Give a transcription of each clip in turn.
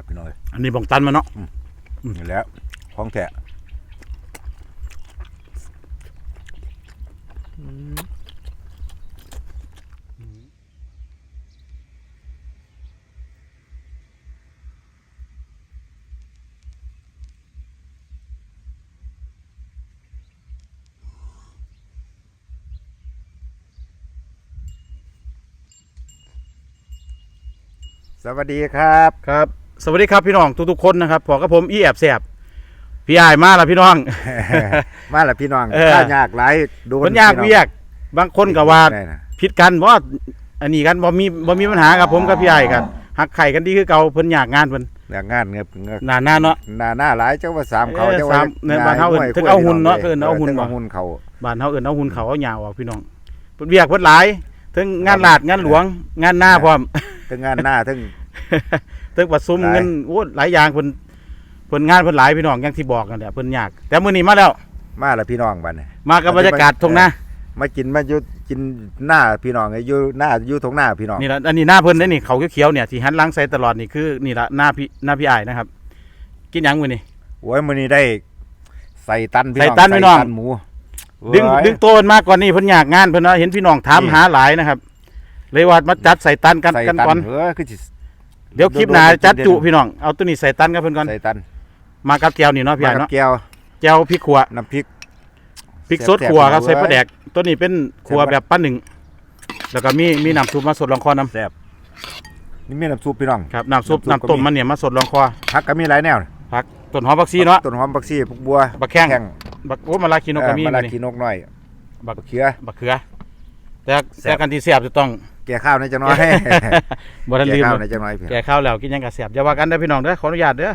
บพี่น้อยอันนี้บองตันมาเนาะนี่แหล้วของแท้สวัสดีครับ ครับ สวัสดีครับพี่น้องทุกๆคนนะครับพอกับผมอีแอบแสบพี่อายมาแล้วพี่น้อง มาและพี่น้องเออ ถ้ายากหลายโดนเพิ่นยากพี่น้องเวียก บางคนก็ว่าได้นะผิดกันบ่อันนี้กันบ่มีบ่มีปัญหากับผมกับพี่อายกันหักไข่กันดีคือเก่าเพิ่นอยากงานเพิ่นอยากงานเงือบเงือบหน้าหน้าเนาะ หน้าหน้าหลายเจ้าว่าสามเขาเออเจ้าว่าสามในบ้านเฮาเอิ้นถึงเอาหุ่นเนาะเอิ้นเอาหุ่นถึงบ่เอาหุ่นเขาบ้านเฮาเอิ้นเอาหุ่นเขาเอาหญ้าออกพี่น้องเพิ่นเวียกเพิ่นหลายทั้งงานลาดงานหลวง งานหน้าพร้อม ถึงงานหน้าถึง ตึกประชุมหลายเงินโอ้หลายอย่างเพิ่นเพิ่นงานเพิ่นหลายพี่น้องอย่างที่บอกกันแหละเพิ่นยาก แต่มื้อนี้มาแล้ว มาและพี่น้องบัดนี้มากับบรรยากาศทงนามากินมาอยู่กินหน้าพี่น้องไอ้อยู่หน้าอยู่ตรงหน้าพี่น้องนี่ละอันนี้หน้าเพิ่นได้นี่เขาเขียวๆเนี่ยที่หันหลังใส่ตลอดนี่คือนี่ละหน้าพี่หน้าพี่อ้ายนะครับ กินหยังมื้อนี้โอ้ยมื้อนี้ได้ใส่ตันพี่น้องใส่ตันพี่น้องหมูดึงโอ้ยดึงโตนมากกว่านี้เพิ่นอยากงานเพิ่นว่าเห็นพี่น้องถามนี่หาหลายนะครับ เลยว่ามาจัดใส่ตันกันใส่กันตัก่อนเออคือสิ เดี๋ยวคลิปหน้าจัดจุพี่น้องเอาตัวนี้ใส่ตันกับเพิ่นก่อนใส่ตัน มากับแก้วนี่เนาะพี่มาอ้ายกับเนาะแก้วแก้วพริกขัวน้ำพริก พริกสดแซ่บๆขัวครับเว้ยใส่ปลาแดกตัวนี้เป็นขัวแซ่บๆ แบบป้าหนึ่งแล้วก็มีมีน้ำซุปมาสดลองคอน้นี่มีน้ำซุปพี่น้องำครับน้ำซุปน้ำซุปก็น้ำต้มมีมันเนี่ยมาสดลองคอผักก็มีหลายแนวผักต้นหอมผักชีเนาะต้นหอมผักชีผักบัวบักแข้งแข้งบักโอ้มาลาคิโนกามีเออมะละนี่ ขีนกน้อยบักบักเขือ บักเขือแต่แซ่บแต่กันที่เสียบจะต้อง แก่ข้าวในอยจังน้อยบ่ทันแก่ลืมข้าวเลในยอยจังน้อยพี่แก่ข้าวแล้วกินหยังกับเสียบอย่าว่ากันเด้อพี่น้องเด้อขออนุญาตเด้อ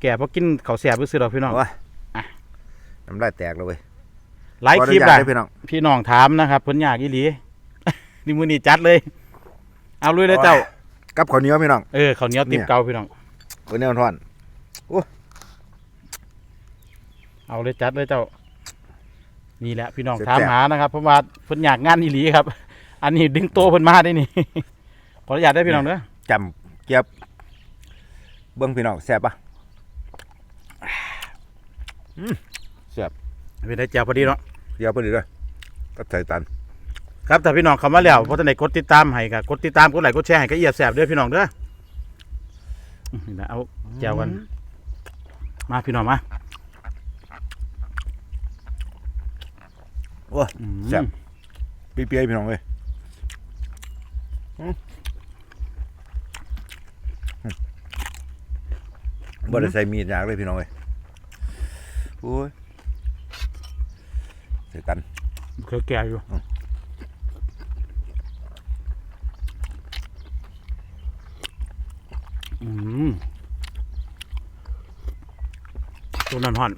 แก่เพราะกินข้าวเสียบซื้อๆดอกพี่น้อง โอ้ยอะ น้ำลายแตกเลยเว้ยหลายขออคลิปนุญาล่ะตเด้อพี่น้อง พี่น้องถามนะครับเพิ่นอยากอีหลี นี่มื้อนี้จัดเลย เอาลุยเลยเจ้ากับข้าวเหนียวพี่น้อง เออข้าวเหนียวติบเนี่ย เก่าพี่น้อง ข้าวเหนียวทอดเอาเลยจัดเลยเจ้า นี่แหละพี่น้องถามหานะครับเพราะว่าเพิ่นอยากงานอีหลีครับ อันนี้ดึงโตวเพิ่นมาได้นี่ ขออนุญาตได้อพี่น้องเด้อจำเกียบเบิ้งพี่น้องแซ่บปะเป็นได้แจวพอดีเนาะเกียบพอดีเลยก็ใส่ตันครับแต่พี่น้องเข้ามาแล้วเพราะท่านใดกดติดตามให้ก็กดติดตามกดไลค์กดแชร์ให้ก็เอียดแสบเด้อพี่น้องเด้ออื้อนี่นะเอาแจวกันมาพี่น้องมาโอ้ย อืมแซ่บ เปรี้ยวๆพี่น้องเลยอืมอืม บ่ได้ใส่มีดยากเลยพี่น้องเลยโอ้ยใส่ตันเคยแก่อยู่อืมตัวนั้นห่อน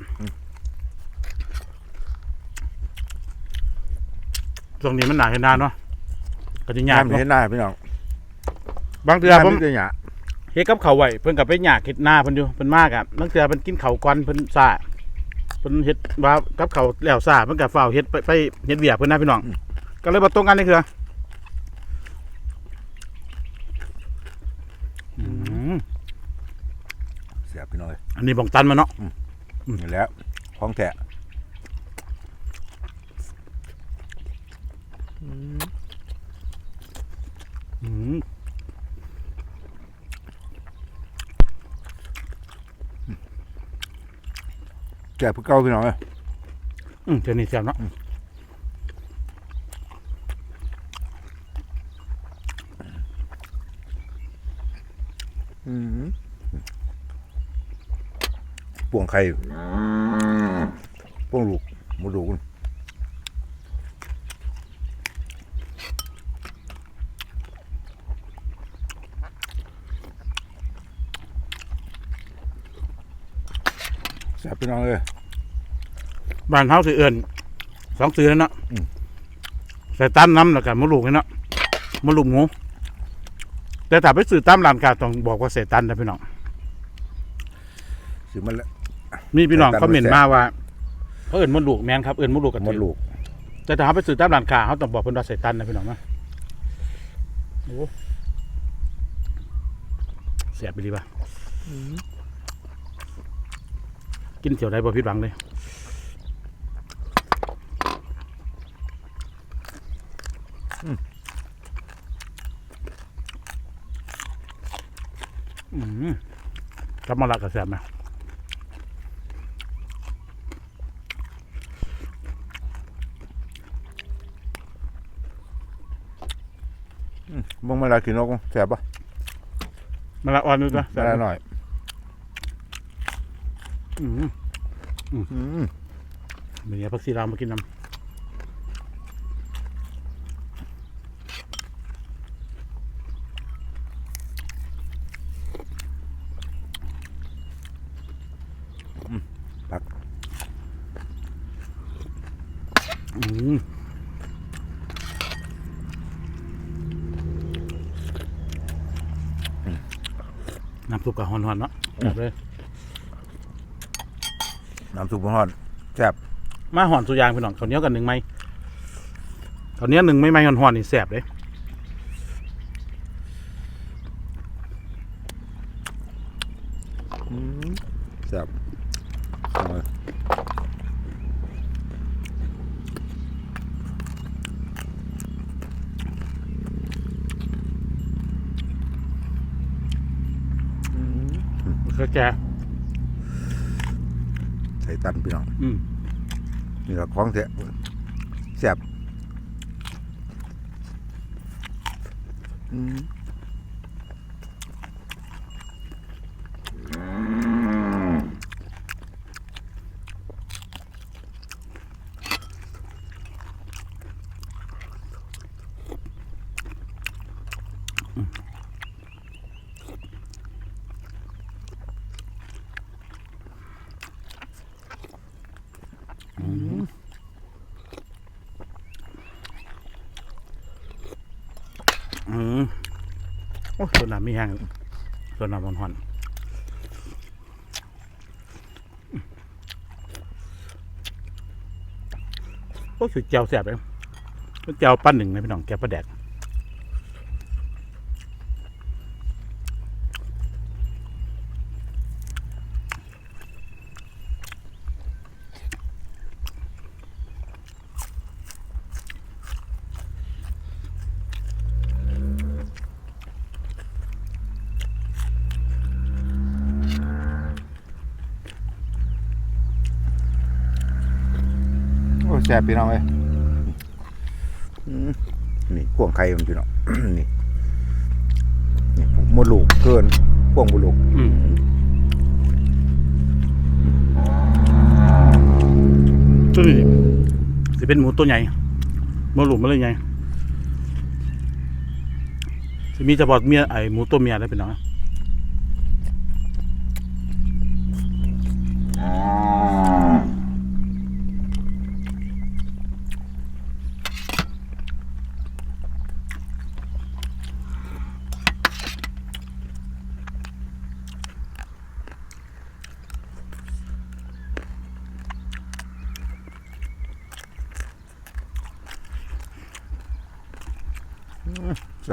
ตรงนี้มันหนาเห็นนานเนาะ ก็จะยากน้ำเนาะเห็นหน้าพี่น้องบางเทื่อผมน้ำเห็นหน้าเฮ็ดกับเขาวไว้เพิ่นก็ไปหยากเฮ็ดหน้าเพิ่นอยู่เพิ่นมากอะบางเทื่อเพิ่นกินข้าวก่อนเพิ่นซ่าเพิ่นเฮ็ดว่ากับเขาวแล้วซ่าเพิ่นก็เฝ้าวเฮ็ดไปไปเฮ็ดเวียกเพิ่นนะพี่น้องก็เลยบ่ตรงกันนี่คืออืมเสียบพี่น้องเลยอันนี้บ่งตันมาเนาะนี่แหล้วของแท้ อืมแก่ผู้เก่าพี่น้องเลยอืมเดี๋ยวนี้แซ่บเนาะป่วงไข่ป่วงลูกหมูลูกมัน แซ่บพี่น้องเลย บ้านเฮาสิเอิ้นสองตือนั่นเนาะอืม ใส่ตามน้ำแล้วก็มะลูกนี่เนาะมะลูกหมูแต่ถ้าไปซื้อตามร้านค้าต้องบอกว่าใส่ตันนะพี่น้องสิมันละ มีพี่น้องใส่ตันคอมเมนมันต์แซ่บมาว่าเขาเอิ้นมดลูกแม่นครับเอิ้นมดลูกกันหมดลูกแต่ถ้าเขาไปซื้อตามร้านค้าเขาต้องบอกเพิ่นว่าใส่ตันนะพี่น้องนะโอ้เสียบไปดีป่ะ กินเจียวได้บ่ผิดหวังเลยอืมกลับมาละกระแสบไหมมึงมาลากินนกแซ่บปะมาละอ่อนดูจ้ะแสได้บหน่อย อืมอืมเดี๋ยวพักซีรามมากินน้ผักำอืมน้ำซุปกับฮอนๆเนาะแบบเลย น้ำซุปมันฮ้อนแซ่บมาห่อนสุยางพี่น้องข้าวเหนียวกันหนึ่งไหมข้าวเหนียวหนึ่งไม่ไหมห่อนๆนี่แสบเลยอืมแซ่บเอาเลยอืมเคยแก่ใส่ตันพี่น้องอืมนี่ละของแท้แซ่บอืม อืมโอ้ส่วนน้ำมีแห้งส่วนน้ำห่อนๆโอ้สุดเจียวแสบเลยเจียวปั้นหนึ่งนะพี่น้องแกวปลาแดก ซ่บพี่น้องเอ้ยอืมนี่พวงไข่มันพี่น้องนี่นี่หมดลูกเกินพวงบุลูกอืมตัวนี้จะเป็นหมูตัวใหญ่หมูหลุมมาเลยใหญ่จะมีเฉพาะเมียไอหมูตัวเมียได้เป็นน้อง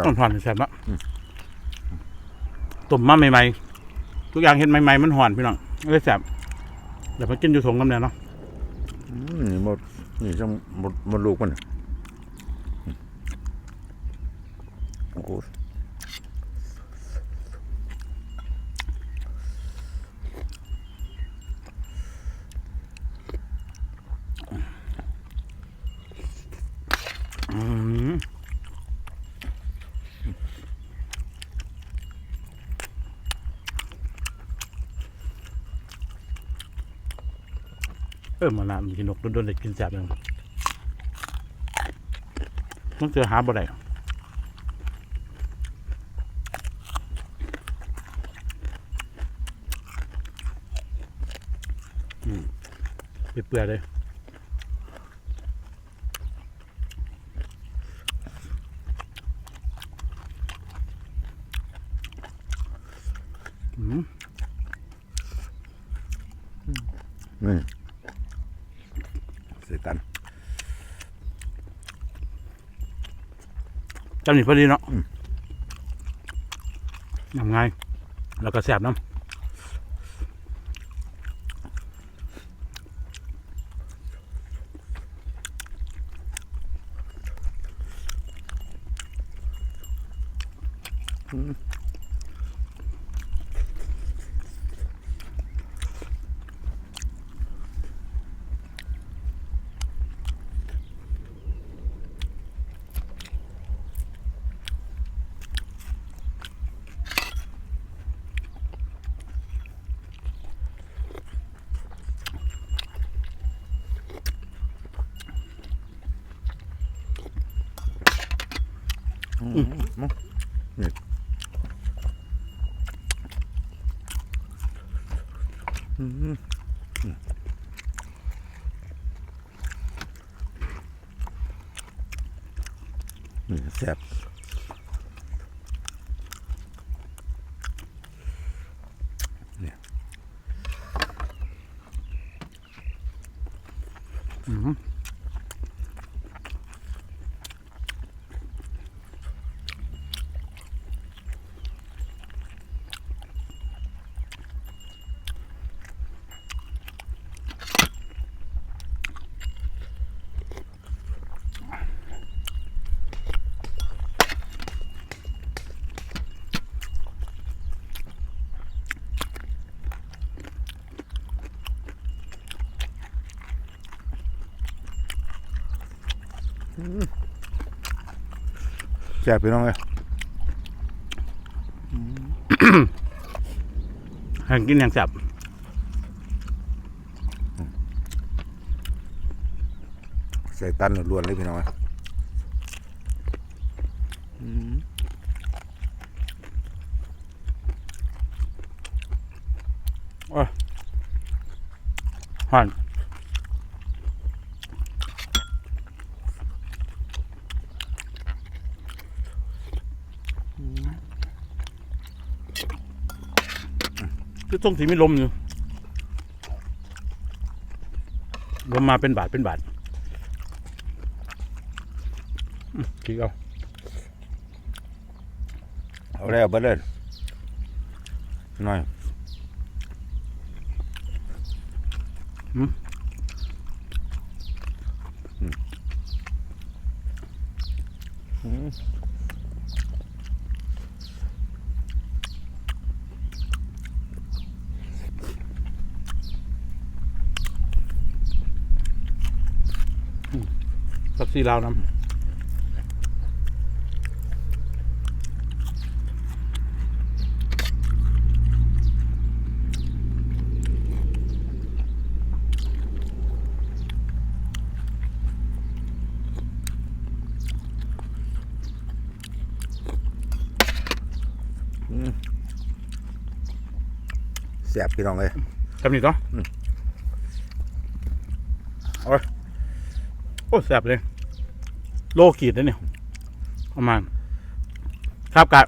ต้นผ่อนแซ่บละต้มมาใหม่ๆ ทุกอย่างเห็นใหม่ๆมันห่อนพี่น้องเลยแซ่บเดี๋ยวมากินอยู่ถงกันเนี่ยเนาะอืมนี่หมดนี่จังหมดหมดลูกมันน่ะโอ้โหอืมเออมานานกินกโดนๆได้กินแซ่บเลยต้องเจอหาบ่ได้อืมเปื่อยเลย อืม นี่ใส่ตัน จำนี่พอดีเนาะยำง่ายแล้วก็แซ่บน้ำ นี่อืมนี่ แซ่บ อื้อหือ แซ่บพี่น้องเลยให้กินอย่างแซ่บใส่ตันล้วนๆเลยพี่น้องเลยอืมห่อน คือตรงที่มีลมอยู่ลมมาเป็นบาทเป็นบาทอืมคิดเอา เอาได้เอาเบิดเลยหน่อยอืม ซีลาวน้ำแซ่บพี่น้องเลยจำนี่ต่ออมเอาไปโอ้แซ่บเลย โลขีดเลยเนี่ยประมาณ ครับกะ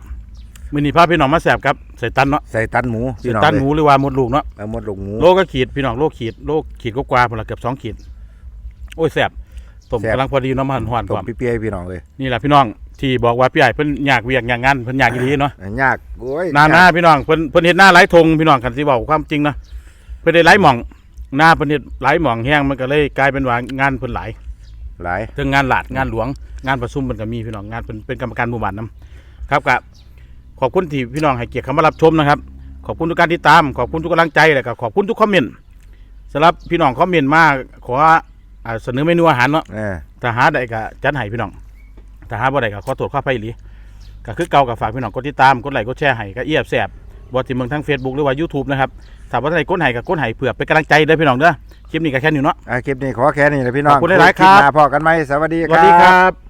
มือนี้พาพี่น้องมาแซ่บครับใส่ตันเนาะใส่ตันหมูใส่พี่น้องตันเลยหมูหรือว่าหมดลูกเนาะเอาหมดลูกหมู โลก็ขีดพี่น้องโลขีดโลขีดก็กว่าพนละเกือบสองขีด โอ้ยแซ่บต้มแซ่บ กำลังพอดีเนาะมันหวานต้กมว่าเปรี้ยวๆพี่น้องเลยนี่แหละพี่น้องที่บอกว่าพี่ใหญ่เพิ่นอยากเวียกอยากงานเพิ่นอยากอีหลีเนาะยากโอ้ยหน้าหน้าพี่น้องเพิ่นเพิ่นเฮ็ดหน้าหลายทงพี่น้องกันสิบอกความจริงนะเพิ่นได้หลายหม่องหน้าเพิ่นเฮ็ดหลายหม่องแห้งมันก็เลยกลายเป็นว่างานเพิ่นหลาย หลายทั้งงานหลาดงานหลวงงานประชุมเพิ่นก็มีพี่น้องงานเพิ่นเป็นกรรมการหมู่บ้านนํครับก็ขอบคุณที่พี่น้องให้เกียรติเข้ามารับชมนะครับ ขอบคุณทุกการติดตาม ขอบคุณทุกกำลังใจแล้วก็ขอบคุณทุกคอมเมนต์สำหรับพี่น้องคอมเมนต์มาขออ่าเสนอเมนูอาหารเนาะเออถ้าหาได้ก็จัดให้พี่น้องถ้าหาบ่ได้ก็ขอโทษขออภัยอีหลีก็คือเก่ากับฝากพี่น้องกดติดตามกดไลค์กดแชร์ให้ก็เอียบแสบ บ่ที่เมืองทั้ง Facebook หรือว่า YouTube นะครับถ้าว่าได้กดให้ก็กดให้เพื่อเป็นกำลังใจเด้อพี่น้องเด้อคลิปนี้ก็แค่นี้เนาะ อะคลิปนี้ขอแค่นี้เลยพี่น้องขอบคุณหลายๆครับ ลิปหน้าพอกันไหมสวัสดีสครับ วัสดีครับ